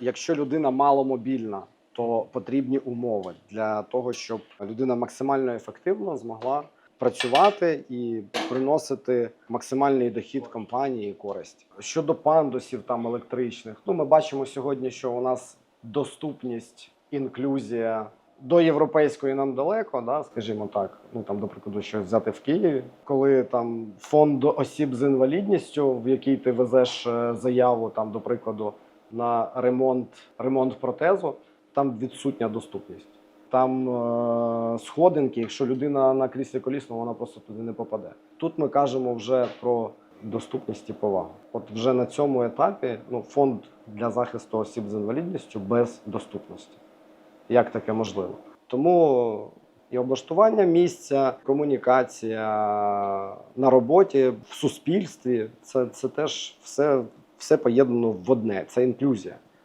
Якщо людина маломобільна, то потрібні умови для того, щоб людина максимально ефективно змогла працювати і приносити максимальний дохід компанії і користь. Щодо пандусів там електричних, ну ми бачимо сьогодні, що у нас доступність, інклюзія до європейської нам далеко, да, скажімо так. Ну там, до прикладу, щось взяти в Києві, коли там фонд осіб з інвалідністю, в який ти везеш е, заяву, там, до прикладу, на ремонт, ремонт протезу, там відсутня доступність. Там е, сходинки, якщо людина на кріслі колісному, вона просто туди не попаде. Тут ми кажемо вже про доступність і повагу. От вже на цьому етапі ну, фонд для захисту осіб з інвалідністю без доступності. Як таке можливо? Тому і облаштування місця, комунікація на роботі, в суспільстві це, це теж все, все поєднано в одне. Це інклюзія.